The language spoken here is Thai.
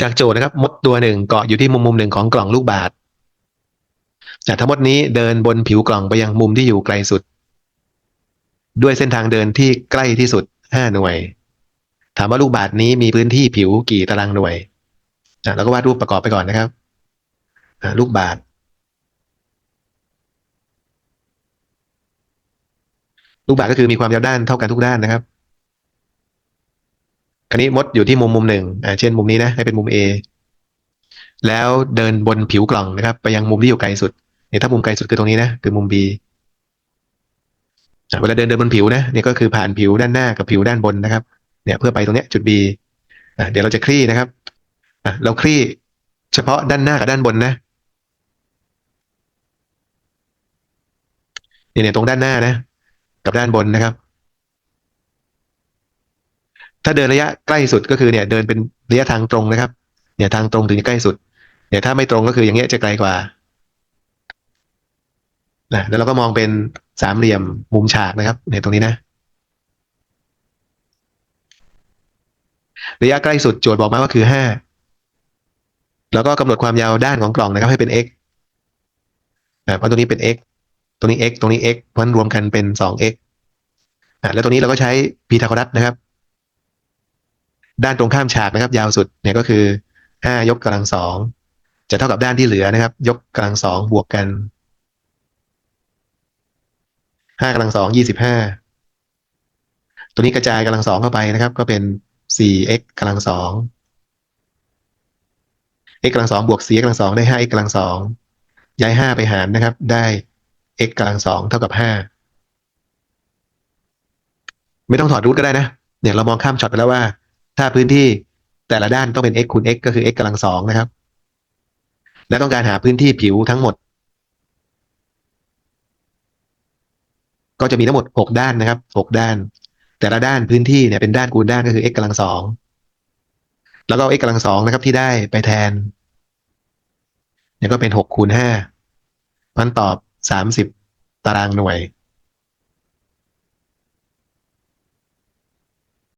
จากโจทย์นะครับมดตัวหนึ่งเกาะอยู่ที่มุมมุมหนึ่งของกล่องลูกบาศก์แต่ทั้งหมดนี้เดินบนผิวกล่องไปยังมุมที่อยู่ไกลสุด ด้วยเส้นทางเดินที่ใกล้ที่สุดห้าหน่วย ถามว่าลูกบาศก์นี้มีพื้นที่ผิวกี่ตารางหน่วยอะเราก็วาดรูปประกอบไปก่อนนะครับลูกบาศก์ลูกบาศก์ก็คือมีความยาวด้านเท่ากันทุกด้านนะครับ อันนี้มดอยู่ที่มุมมุมหนึ่งอ่าเช่นมุมนี้นะให้เป็นมุม A แล้วเดินบนผิวกล่องนะครับ ไปยังมุมที่อยู่ไกลสุดเนี่ยถ้ามุมไกลสุดคือตรงนี้นะคือมุม B เวลาเดินเดินบนผิวนะเนี่ยก็คือผ่านผิวด้านหน้ากับผิวด้านบนนะครับ เนี่ยเพื่อไปตรงเนี้ยจุด B อะเดี๋ยวเราจะคลี่นะครับอะเราคลี่เฉพาะด้านหน้ากับด้านบนนะเนี่ยตรงด้านหน้านะ กับด้านบนนะครับ ถ้าเดินระยะใกล้สุดก็คือเนี่ย เดินเป็นระยะทางตรงนะครับ เนี่ยทางตรงถึงจะใกล้สุด เนี่ยถ้าไม่ตรงก็คืออย่างเงี้ยจะไกลกว่านะแล้วเราก็มองเป็นสามเหลี่ยมมุมฉากนะครับเนี่ยตรงนี้นะ ระยะใกล้สุดโจทย์บอกมาว่าคือห้าแล้วก็กำหนดความยาวด้านของกล่องนะครับ ให้เป็น x นะเพราะตัวนี้เป็น x ตัวนี้ x ตรงนี้ x เพราะฉะนั้นรวมกันเป็นสอง x อะแล้วตัวนี้เราก็ใช้พีทาโกรัสนะครับ ด้านตรงข้ามฉากนะครับ ยาวสุดเนี่ยก็คือห้ายกกำลังสองจะเท่ากับด้านที่เหลือนะครับ ยกกำลังสองบวกกันห้ากำลังสองยี่สิบห้าตัวนี้กระจายกำลังสองเข้าไปนะครับ ก็เป็นสี่ x กำลังสอง x กำลังสองบวกสี่ x กำลังสองได้ห้า x กำลังสองย้ายห้าไปหารนะครับ ได้ x กำลังสองเท่ากับห้าไม่ต้องถอดรูทก็ได้นะ เนี่ยเรามองข้ามช็อตไปแล้วว่า ถ้าพื้นที่แต่ละด้านต้องเป็น x คูณ x ก็คือ x กำลังสองนะครับ และต้องการหาพื้นที่ผิวทั้งหมด ก็จะมีทั้งหมดหกด้านนะครับหกด้าน แต่ละด้านพื้นที่เนี่ยเป็นด้านคูณด้านก็คือ x กำลังสองแล้วก็ x กำลังสองนะครับที่ได้ไปแทนเนี่ยก็เป็นหกคูณห้ามันตอบสามสิบตารางหน่วย